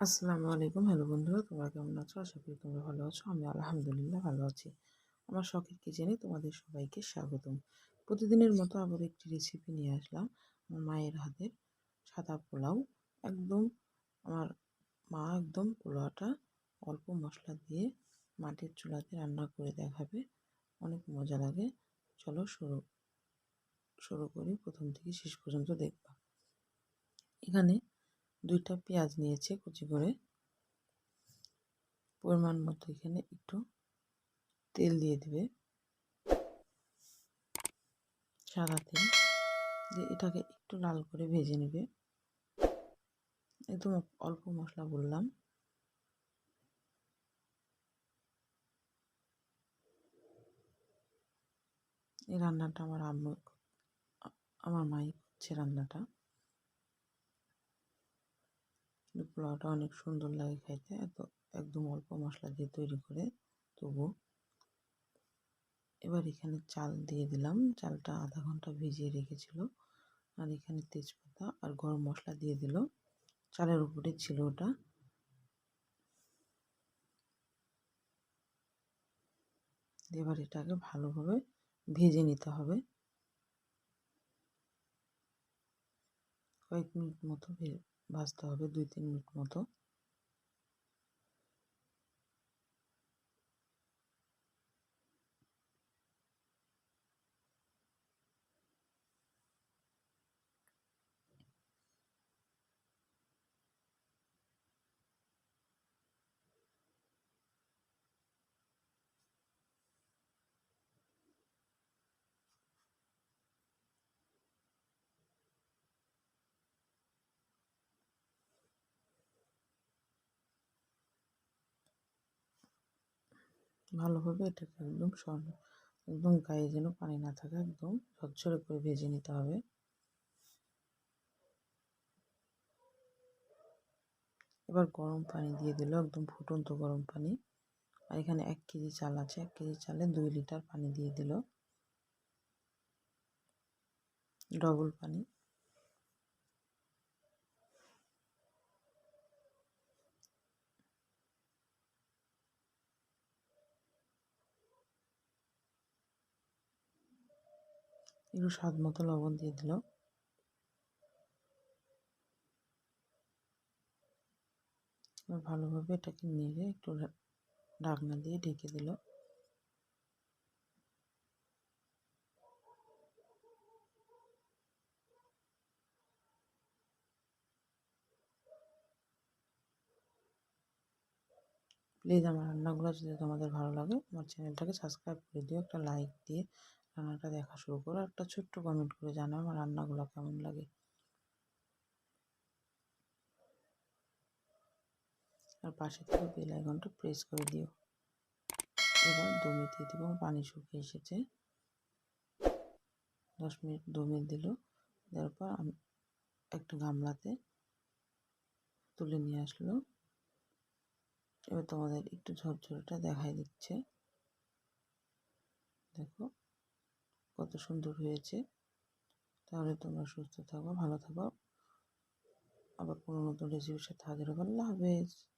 আসসালামু আলাইকুম। হ্যালো বন্ধুরা, তোমরা কেমন আছো? আশা করি তোমরা ভালো আছো। আমি আলহামদুলিল্লাহ ভালো আছি। আমার শখের কিচেনে তোমাদের সবাইকে স্বাগতম। প্রতিদিনের মতো আবার একটি রেসিপি নিয়ে আসলাম। আমার মায়ের হাতের সাদা পোলাও। একদম আমার মা একদম পোলাওটা অল্প মশলা দিয়ে মাটির চুলাতে রান্না করে দেখাবে। অনেক মজা লাগে। চলো শুরু শুরু করি। প্রথম থেকে শেষ পর্যন্ত দেখবা। এখানে দুইটা পেঁয়াজ নিয়েছে কুচি করে। পরিমাণ মতো এখানে একটু তেল দিয়ে দিবে। সাদা তেল দিয়ে এটাকে একটু লাল করে ভেজে নেবে। একদম অল্প মশলা বললাম। এই রান্নাটা আমার আম্মু আমার মাই করছে রান্নাটা। পোলাওটা অনেক সুন্দর লাগে খাইতে এত, একদম অল্প মশলা দিয়ে তৈরি করে তবু। এবার এখানে চাল দিয়ে দিলাম। চালটা আধা ঘণ্টা ভিজিয়ে রেখেছিল। আর এখানে তেজপাতা আর গরম মশলা দিয়ে দিল। চালের উপরে ছিল ওটা। এবার এটাকে ভালোভাবে ভেজে নিতে হবে। কয়েক মিনিট মতো ভাজতে হবে দুই তিন মিনিট মতো। ভালোভাবে এটাকে একদম সর একদম গায়ে যেন পানি না থাকে, একদম ঝরঝরে করে ভেজে নিতে হবে। এবার গরম পানি দিয়ে দিল, একদম ফুটন্ত গরম পানি। আর এখানে এক কেজি চাল আছে, এক কেজি চালে দুই লিটার পানি দিয়ে দিল। ডবল পানি। একটু স্বাদ মতো লবণ দিয়ে দিল। ভালোভাবে এটাকে নেড়ে একটু ঢাকনা দিয়ে ঢেকে দিল। প্লিজ আমার রান্নাগুলো যদি তোমাদের ভালো লাগে, আমার চ্যানেলটাকে সাবস্ক্রাইব করে দিও, একটা লাইক দিয়ে রান্নাটা দেখা শুরু করো। একটা ছোট্ট কমেন্ট করে জানাও, আমার রান্নাগুলো কেমন লাগে। আর পাশে থেকে বেল আইকনটা প্রেস করে দিও। এবার দমে দিয়ে দিব, পানি শুকিয়ে এসেছে। দশ মিনিট দমে দিল। দেওয়ার পর আমি একটা গামলাতে তুলে নিয়ে আসলো। এবার তোমাদের একটু ঝরঝরটা দেখাই দিচ্ছে। দেখো। কত সুন্দর হয়েছে। তাহলে তোমরা সুস্থ থাকো, ভালো থাকো। আবার কোনো নতুন রেসিপির সাথে হাজির হব। আল্লাহ হাফেজ।